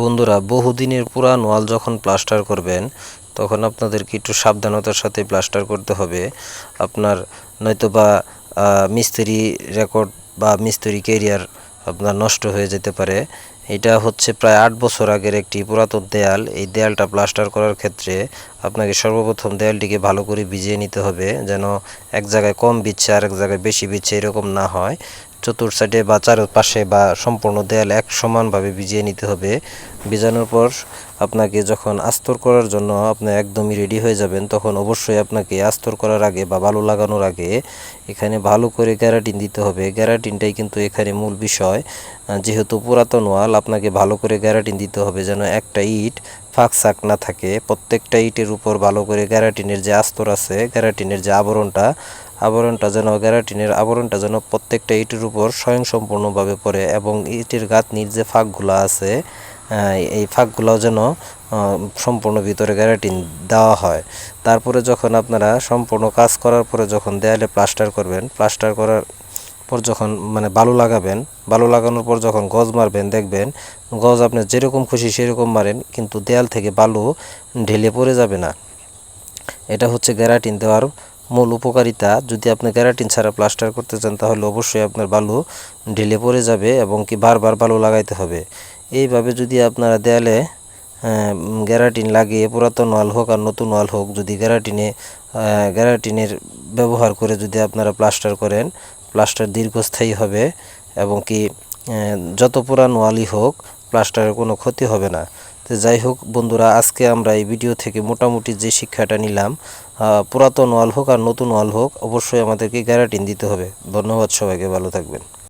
বন্ধুরা, বহুদিনের পুরান ওয়াল যখন প্লাস্টার করবেন, তখন আপনাদেরকে একটু সাবধানতার সাথে প্লাস্টার করতে হবে। আপনার নয়তোবা মিস্ত্রি রেকর্ড বা মিস্ত্রি কেরিয়ার আপনার নষ্ট হয়ে যেতে পারে। এটা হচ্ছে প্রায় আট বছর আগের একটি পুরাতন দেয়াল। এই দেয়ালটা প্লাস্টার করার ক্ষেত্রে আপনাকে সর্বপ্রথম দেয়ালটিকে ভালো করে ভিজিয়ে নিতে হবে, যেন এক জায়গায় কম বিচ্ছে আর এক জায়গায় বেশি বিচ্ছে এরকম না হয়। চতুর সাইডে বা চারপাশে বা সম্পূর্ণ দেয়াল এক সমানভাবে ভিজিয়ে নিতে হবে। ভিজানোর পর আপনাকে যখন আস্তর করার জন্য আপনি একদমই রেডি হয়ে যাবেন, তখন অবশ্যই আপনাকে আস্তর করার আগে বা বালু লাগানোর আগে এখানে ভালো করে গ্যারাটিন দিতে হবে। গ্যারাটিনটাই কিন্তু এখানে মূল বিষয়। যেহেতু পুরাতন ওয়াল, আপনাকে ভালো করে গ্যারাটিন দিতে হবে যেন একটা ইট ফাঁক সাক না থাকে। প্রত্যেকটা ইটের উপর ভালো করে গ্যারাটিনের যে আস্তর আছে, গ্যারাটিনের যে আবরণটা আবরণটা যেন গ্যারাটিনের আবরণটা যেন প্রত্যেকটা ইটের উপর স্বয়ংসম্পূর্ণভাবে পড়ে এবং ইটের গাঁথনির যে ফাঁকগুলো আছে এই ফাঁকগুলোও যেন সম্পূর্ণ ভিতরে গ্যারাটিন দেওয়া হয়। তারপরে যখন আপনারা সম্পূর্ণ কাজ করার পরে যখন দেয়ালে প্লাস্টার করবেন, প্লাস্টার করার পর যখন মানে বালু লাগাবেন, বালু লাগানোর পর যখন গজ মারবেন, দেখবেন গজ আপনি যেরকম খুশি সেরকম মারেন, কিন্তু দেয়াল থেকে বালু ঢেলে পড়ে যাবে না। এটা হচ্ছে গ্যারাটিন দেওয়ার মূল উপকারিতা, যদি আপনি ক্যারাটিন ছাড়া প্লাস্টার করতে চান, তাহলে অবশ্যই আপনার বালু ঢিলে পড়ে যাবে এবং কি বারবার বালু লাগাইতে হবে। এইভাবে যদি আপনারা দেয়ালে গ্যারাটিন লাগিয়ে পুরাতন ওয়াল হোক আর নতুন ওয়াল হোক, যদি গ্যারাটিনে গ্যারাটিনের ব্যবহার করে যদি আপনারা প্লাস্টার করেন, প্লাস্টার দীর্ঘস্থায়ী হবে এবং কি যত পুরান ওয়ালই হোক প্লাস্টারের কোনো ক্ষতি হবে না। তো যাই হোক বন্ধুরা, আজকে আমরা এই ভিডিও থেকে মোটামুটি যে শিক্ষাটা নিলাম পুরাতন ওয়াল হোক আর নতুন ওয়াল হোক, অবশ্যই আমাদেরকে গ্যারাটিন দিতে হবে। ধন্যবাদ সবাইকে, ভালো থাকবেন।